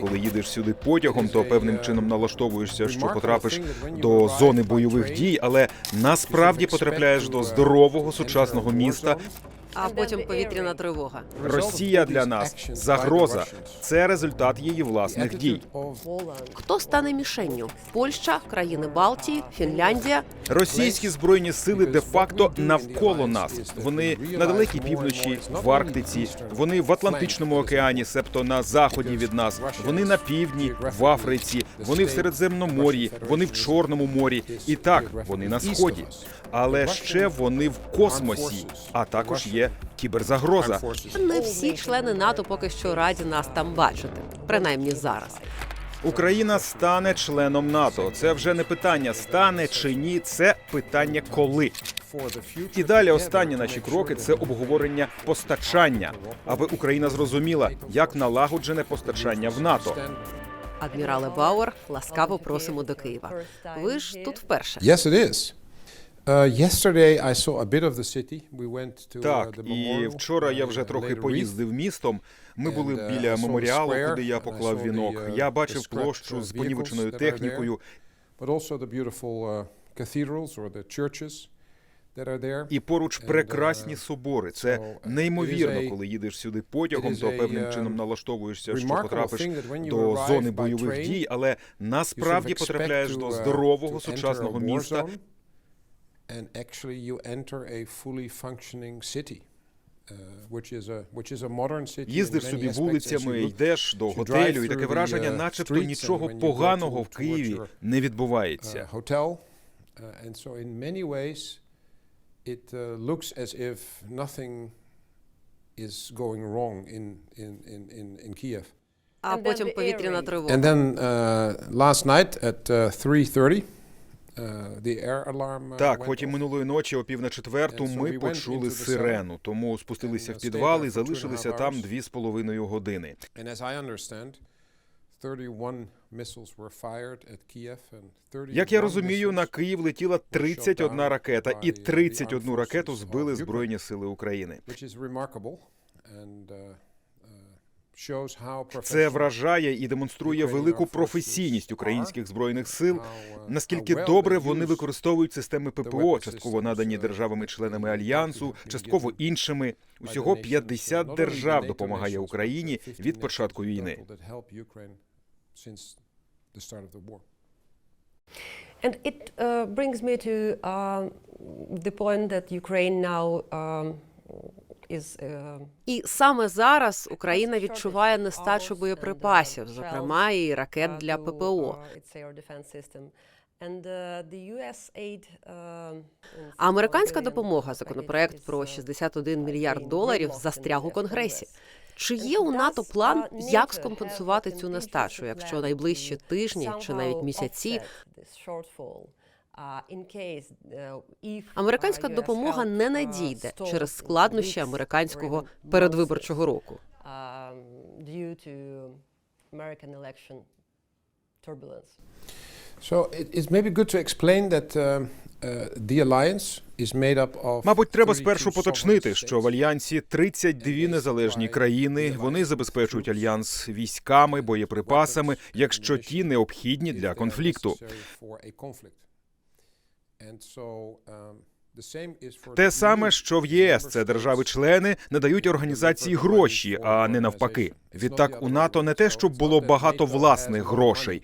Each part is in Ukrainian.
Коли їдеш сюди потягом, то певним чином налаштовуєшся, що потрапиш до зони бойових дій, але насправді потрапляєш до здорового сучасного міста. А потім повітряна тривога. Росія для нас загроза. Це результат її власних дій. Хто стане мішенню? Польща, країни Балтії, Фінляндія. Російські збройні сили де-факто навколо нас. Вони на далекій півночі, в Арктиці, вони в Атлантичному океані, себто на заході від нас. Вони на півдні, в Африці, вони в Середземномор'ї, вони в Чорному морі. І так, вони на сході. Але ще вони в космосі, а також є кіберзагроза. Не всі члени НАТО поки що раді нас там бачити, принаймні зараз. Україна стане членом НАТО. Це вже не питання стане чи ні, це питання коли. І далі останні наші кроки це обговорення постачання, аби Україна зрозуміла, як налагоджене постачання в НАТО. Адмірале Бауер, ласкаво просимо до Києва. Ви ж тут вперше. Yes, it is. Так, і вчора я uh, вже трохи a wreath. поїздив містом. Ми були uh, біля меморіалу, куди я поклав вінок. uh, Я бачив площу uh, з понівеченою технікою. Uh. І поруч прекрасні uh, собори. Це uh, неймовірно, коли їдеш сюди потягом, то певним um, чином налаштовуєшся, що потрапиш до зони бойових дій, але насправді потрапляєш до uh, здорового сучасного міста. And actually you enter a fully functioning city. uh, Which is a which is a modern city. Їздиш собі aspects вулицями, look йдеш до готелю, і through таке the, враження, uh, начебто нічого поганого в Києві your, не відбувається. uh, hotel. Uh, and so in many ways it uh, looks as if nothing is going wrong in in in in, in Kiev. А потім повітряна тривога. And then uh, last night at uh, 3:30 Так, went потім минулої ночі о пів на четверту ми почули сирену, тому спустилися в uh, підвал і залишилися там дві з половиною години. And as I understand 31 missiles were fired at Kiev and 31 Як я розумію, на Київ летіла 31 ракета, і 31 ракету збили Збройні Сили України. Це вражає і демонструє Ukrainian велику Armed професійність Forces українських збройних сил. how, uh, Наскільки добре they вони use використовують системи ППО, частково systems, надані uh, державами-членами альянсу, частково іншими. Усього nations, 50 not only the держав допомагає Україні 50 від початку війни. total that help Ukraine since the start of the war. And it uh, brings me to um, the point that Ukraine now um, is. Uh, І саме зараз Україна відчуває нестачу боєприпасів, зокрема і ракет uh, для ППО. uh, uh, А американська допомога, законопроект про uh, 61 мільярд доларів, застряг у Конгресі. Чи є у НАТО план, як скомпенсувати цю нестачу, якщо найближчі тижні чи навіть місяці uh, uh, uh, американська допомога не uh, надійде через складнощі американського передвиборчого року? um. So it's maybe good to explain that um, uh, the alliance is made up of Мабуть, треба спершу поточнити, що в альянсі 32 незалежні країни. Вони забезпечують альянс військами, боєприпасами, якщо ті необхідні для конфлікту. Те the саме, що в ЄС, це держави-члени надають організації гроші, а не навпаки. Відтак у НАТО не те, щоб було багато власних грошей,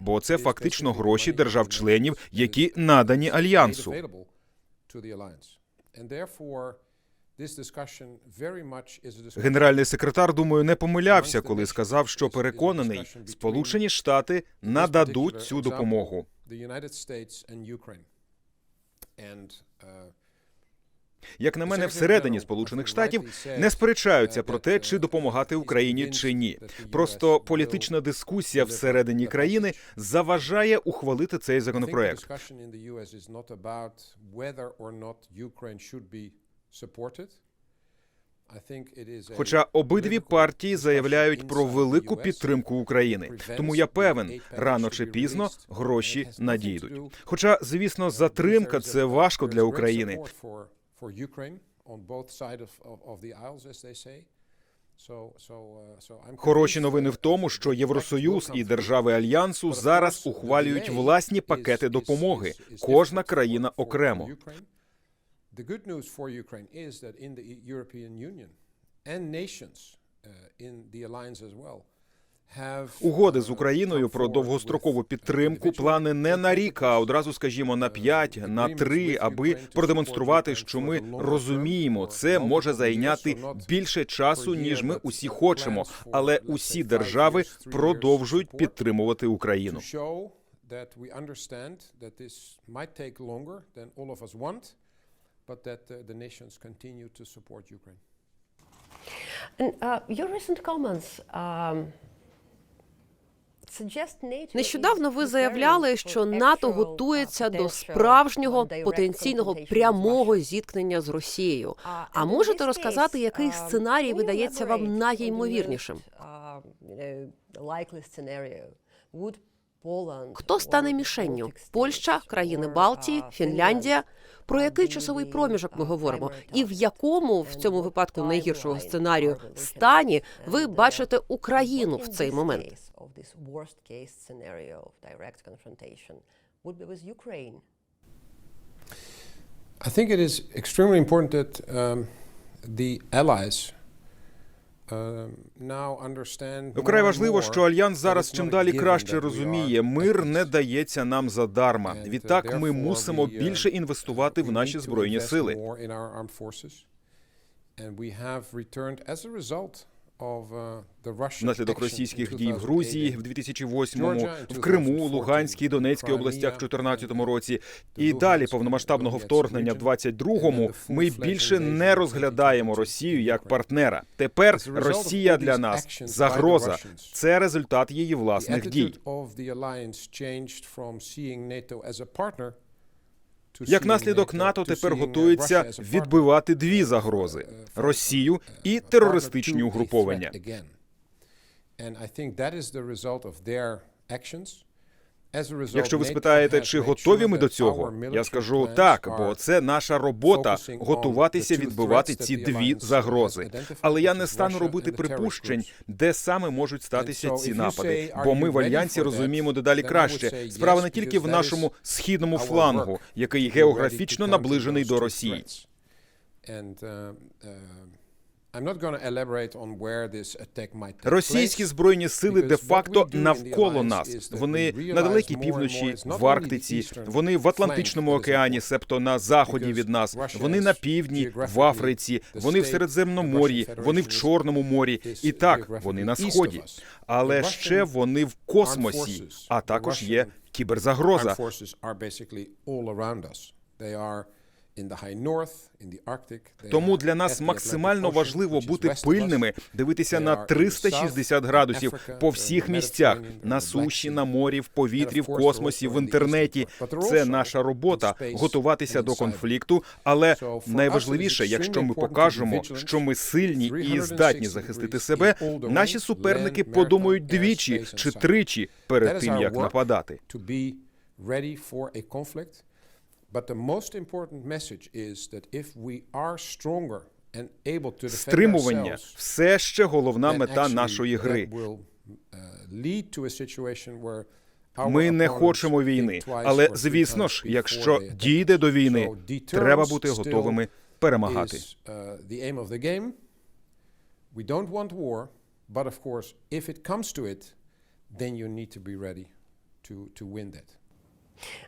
бо це фактично гроші держав-членів, які надані альянсу. Генеральний секретар, думаю, не помилявся, коли сказав, що переконаний, Сполучені Штати нададуть цю допомогу. uh, Як на мене, всередині Сполучених Штатів не сперечаються про те, чи допомагати Україні чи ні. Просто політична дискусія всередині країни заважає ухвалити цей законопроект. Хоча обидві партії заявляють про велику підтримку України, тому я певен, рано чи пізно гроші надійдуть. Хоча, звісно, затримка це важко для України. Uh, Хороші новини в тому, що Євросоюз і держави альянсу зараз ухвалюють власні пакети допомоги. Кожна країна окремо. The good news for Ukraine is that in the E- European Union and nations uh, in the alliance as well Угоди з uh, Україною про довгострокову uh, підтримку плани не на рік, а одразу, скажімо, на 5, на 3, аби продемонструвати, що ми розуміємо, це може зайняти більше часу, ніж ми усі хочемо. Але усі держави продовжують підтримувати Україну. But that uh, the nations continue to support Ukraine. And uh, your recent comments um, suggest NATO Нещодавно is ви заявляли, for що НАТО uh, готується до справжнього direct потенційного прямого Russia. зіткнення з Росією. Uh, А можете розказати, який um, сценарій видається вам найімовірнішим? Uh, Хто стане мішенню? Польща, країни Балтії, uh, Фінляндія? Про uh, який часовий проміжок ми uh, говоримо? І в якому в цьому випадку найгіршого сценарію стані ви uh, бачите Україну в цей момент? I think it is extremely important that um, the allies um, Вкрай more важливо, що альянс зараз чим далі краще розуміє, мир не дається нам задарма. Uh, Відтак ми мусимо uh, більше інвестувати в наші збройні сили. Uh, Внаслідок російських дій в Грузії в 2008-му, в Криму, Луганській, Донецькій областях в 2014 році і далі повномасштабного вторгнення в 22-му ми більше не розглядаємо Росію як партнера. Тепер Росія для нас загроза. Це результат її власних дій. Як наслідок, НАТО тепер готується відбивати дві загрози: Росію і терористичні угруповання. Якщо ви спитаєте, чи готові ми до цього, я скажу так, бо це наша робота готуватися відбивати ці дві загрози. Але я не стану робити припущень, де саме можуть статися ці напади. Бо ми в альянсі розуміємо дедалі краще. Справа не тільки в нашому східному флангу, який географічно наближений до Росії. Російські збройні сили де-факто навколо нас. Вони на далекій півночі, в Арктиці, вони в Атлантичному океані, себто на заході від нас. Вони на півдні, в Африці, вони в Середземномор'ї, вони в Чорному морі. І так, вони на сході. Але ще вони в космосі, а також є кіберзагроза. Тому для нас максимально важливо бути пильними, дивитися на 360 градусів по всіх місцях на суші, на морі, в повітрі, в космосі, в інтернеті. Це наша робота готуватися до конфлікту. Але найважливіше, якщо ми покажемо, що ми сильні і здатні захистити себе, наші суперники подумають двічі чи тричі перед тим, як нападати. Стримування – все ще головна мета нашої гри. Ми не хочемо війни, але звісно ж, якщо дійде до війни, треба бути готовими перемагати. We don't want war, but of course, if it comes to it, then you need to be ready to, to win that.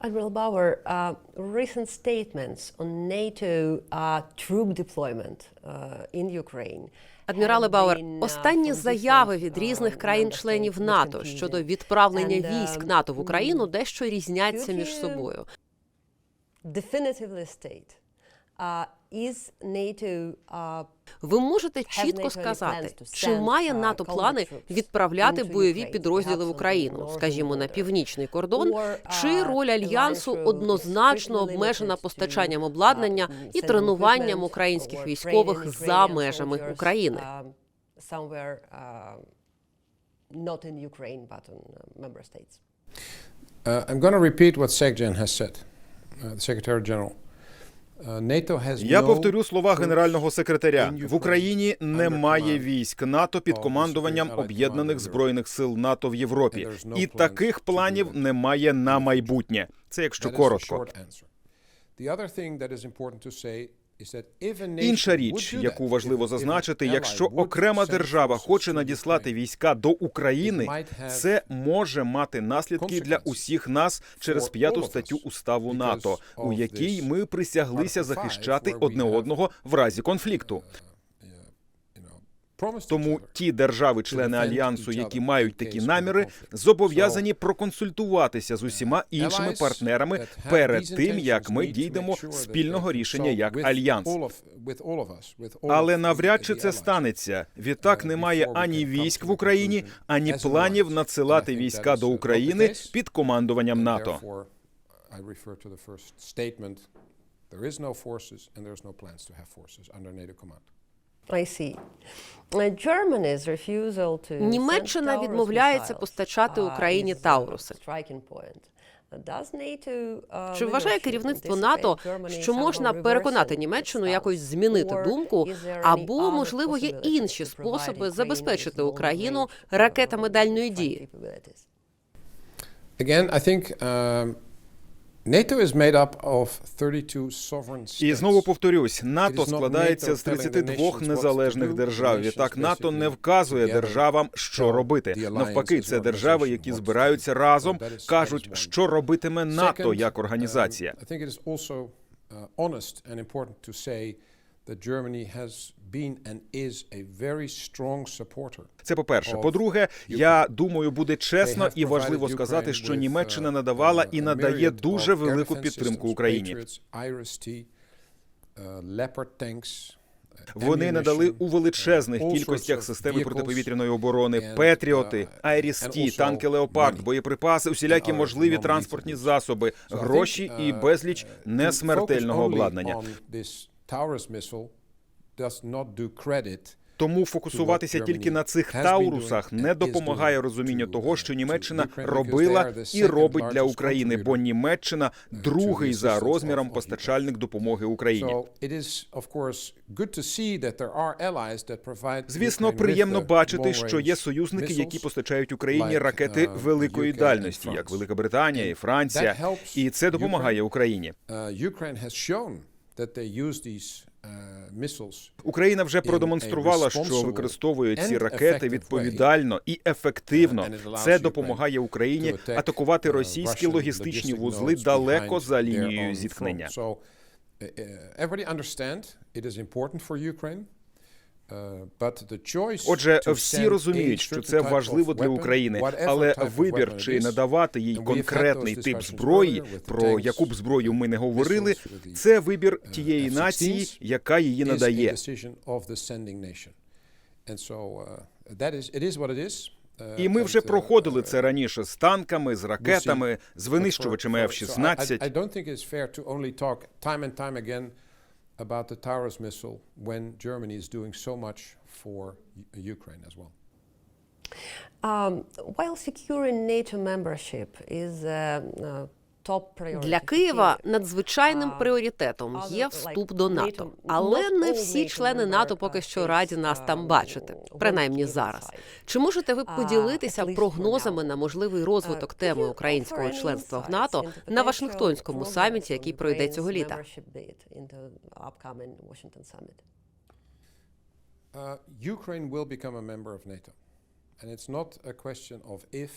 Admiral Bauer, uh, recent statements on NATO uh, troop deployment uh, in Ukraine. Адмірале Бауер, uh, останні заяви від uh, різних країн-членів НАТО щодо відправлення військ um, НАТО в Україну mm, дещо різняться між собою. Definitively state, uh, is NATO uh, Ви можете чітко сказати, чи має uh, НАТО плани відправляти бойові підрозділи в on Україну, скажімо, на північний кордон, чи uh, роль альянсу однозначно обмежена постачанням обладнання uh, і тренуванням українських військових за межами України? um, uh, not in Ukraine, but in uh, member states. Uh, I'm going to repeat what SecGen has said, uh, the Secretary General. NATO Я повторю слова генерального секретаря. В Україні немає військ НАТО під командуванням об'єднаних збройних сил НАТО в Європі, і таких планів немає на майбутнє. Це якщо коротко. Інша річ, яку важливо зазначити, якщо окрема держава хоче надіслати війська до України, це може мати наслідки для усіх нас через п'яту статтю уставу НАТО, у якій ми присяглися захищати одне одного в разі конфлікту. Тому ті держави-члени альянсу, які мають такі наміри, зобов'язані проконсультуватися з усіма іншими партнерами перед тим, як ми дійдемо спільного рішення як альянс. Але навряд чи це станеться. Відтак Uh, немає ані військ в Україні, ані планів надсилати війська до України під командуванням НАТО. There is no forces and there's no plans to have forces under NATO command. I see. Uh, Germany's refusal to Німеччина відмовляється постачати uh, Україні uh, Тауруси. uh, Чи вважає керівництво НАТО, що можна переконати Німеччину якось змінити думку, або можливо є інші способи забезпечити Україну uh, ракетами дальньої strike дії? Again, I think um, І знову повторюсь, НАТО складається з telling the 32 nations what to незалежних держав. Відтак НАТО не вказує державам, що робити. Навпаки, це держави, які збираються разом, кажуть, що робитиме НАТО Second, як організація. That Germany has been and is a very strong supporter. Це по-перше. По-друге, я думаю, буде чесно і важливо сказати, що Німеччина uh, надавала і надає дуже велику підтримку Україні. Uh, uh, Вони надали у величезних кількостях системи протиповітряної оборони, Петріоти, Айріс-Ті, танки Леопард, боєприпаси, усілякі можливі транспортні засоби, гроші і безліч несмертельного обладнання. Тому фокусуватися тільки на цих таурусах не допомагає doing розумінню того, uh, що Німеччина робила і робить для України, бо Німеччина другий за розміром постачальник допомоги Україні. Звісно, приємно бачити, що є союзники, які постачають Україні ракети uh, великої дальності, як Велика Британія і Франція, і це допомагає. Україні. Uh, uh, Україна вже продемонструвала, що використовує ці ракети відповідально і ефективно. Uh, Це допомагає Україні атакувати uh, російські логістичні вузли лінією далеко за лінією зіткнення. Отже, всі розуміють, що це важливо для України, але вибір чи надавати їй конкретний тип зброї, про яку б зброю ми не говорили, це вибір uh, тієї F-16s, нації, яка її надає. uh. Uh, І ми вже uh, проходили uh, це раніше з танками, з ракетами, з винищувачами for- for- so I- I, F-16. About the Taurus missile when Germany is doing so much for U- Ukraine as well. Um, while securing NATO membership is uh, uh, Для Києва надзвичайним пріоритетом є вступ до НАТО, але не всі члени НАТО поки що раді нас там um, бачити, принаймні зараз. Чи можете ви Uh, поділитися прогнозами на можливий розвиток Uh, теми українського членства в НАТО на Вашингтонському саміті, який пройде цього літа? Uh, Ukraine will become a member of NATO. And it's not a question of if.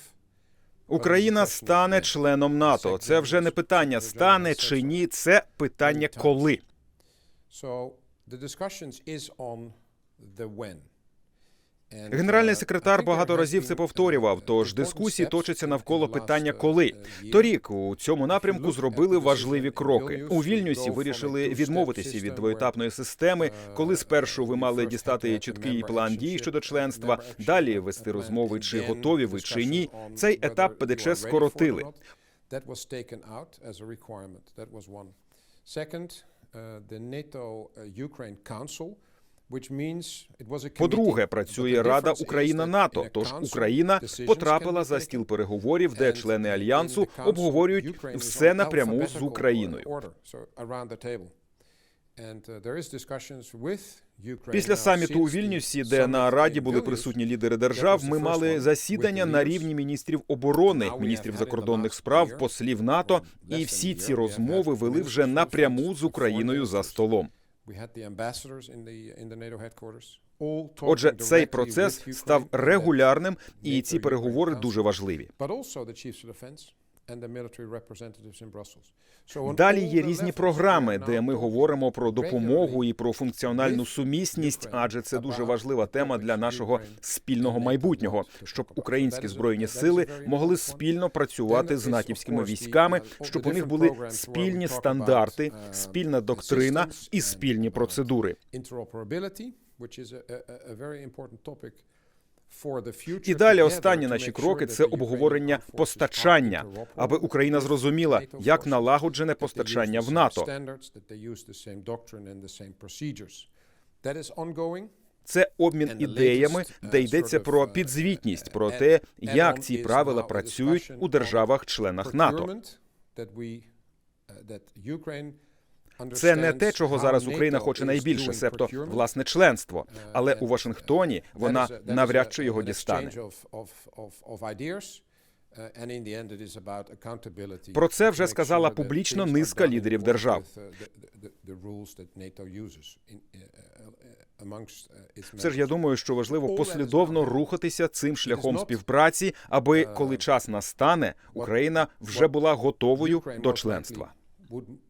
Україна стане членом НАТО. Це вже не питання стане чи ні, це питання коли. So the discussions is on the when. Генеральний uh, секретар багато разів це uh, повторював. uh, Тож дискусії точаться навколо питання uh, коли. uh. Торік у цьому напрямку зробили важливі кроки. У Вільнюсі вирішили відмовитися від двоетапної системи, коли uh, спершу ви мали дістати чіткий план дій щодо членства, далі вести розмови, чи готові ви чи ні. Цей етап ПДЧ скоротили. Second, uh, the NATO uh, Ukraine Council, По-друге, працює Рада Україна НАТО. Тож Україна потрапила за стіл переговорів, де члени альянсу обговорюють все напряму з Україною. uh, Після саміту у Вільнюсі, де на раді були присутні лідери держав, ми мали засідання на рівні міністрів оборони, міністрів закордонних справ, послів НАТО, і всі ці розмови вели вже напряму з Україною за столом. Отже, цей процес став регулярним, і ці переговори дуже важливі. Далі є різні програми, де ми говоримо про допомогу і про функціональну сумісність, адже це дуже важлива тема для нашого спільного майбутнього, щоб українські збройні сили могли спільно працювати з натівськими військами, uh, щоб у них були спільні стандарти, uh, спільна доктрина і спільні uh, процедури. І далі останні наші кроки це обговорення постачання, аби Україна зрозуміла, як налагоджене постачання в НАТО. Це обмін ідеями, де uh, йдеться про uh, підзвітність, uh, про те, як ці правила працюють у державах-членах НАТО. Це не те, чого зараз Україна хоче найбільше, себто власне членство. Але Uh, у Вашингтоні uh, вона навряд чи його дістане. uh, Про це вже сказала публічно низка лідерів держав. uh, uh, uh, uh, Все ж я думаю, що важливо послідовно рухатися цим шляхом співпраці, аби uh, коли час настане, Україна вже була готовою до членства.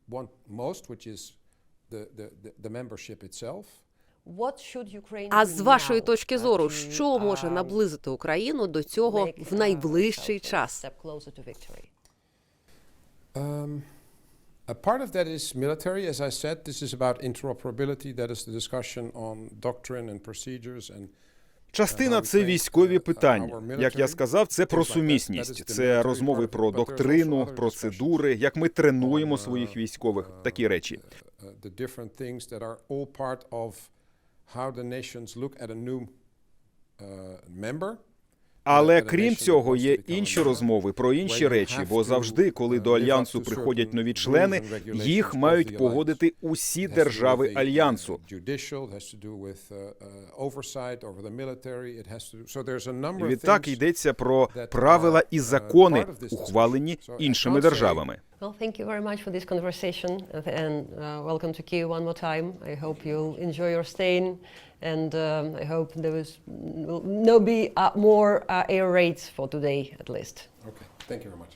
Likely would want most, which is the, the, the, the membership itself. What should Ukraine А do з вашої точки uh, зору, що може um, наблизити Україну до цього make, в uh, найближчий час? step closer to victory? Um, a part of that is military. As I said, this is about interoperability. That is the discussion on doctrine and procedures and Частина це військові питання. Як я сказав, це про сумісність, це розмови про доктрину, процедури, як ми тренуємо своїх військових, такі речі. uh, member. Але крім цього, є інші розмови про інші речі, бо завжди, коли до альянсу приходять нові члени, їх мають погодити усі держави альянсу. Відтак йдеться про правила і закони, ухвалені іншими державами. Well, thank you very much for this conversation and uh, welcome to Kiev one more time. I hope you'll enjoy your stay and um, I hope there was no be uh, more uh, air raids for today at least. Okay, thank you very much.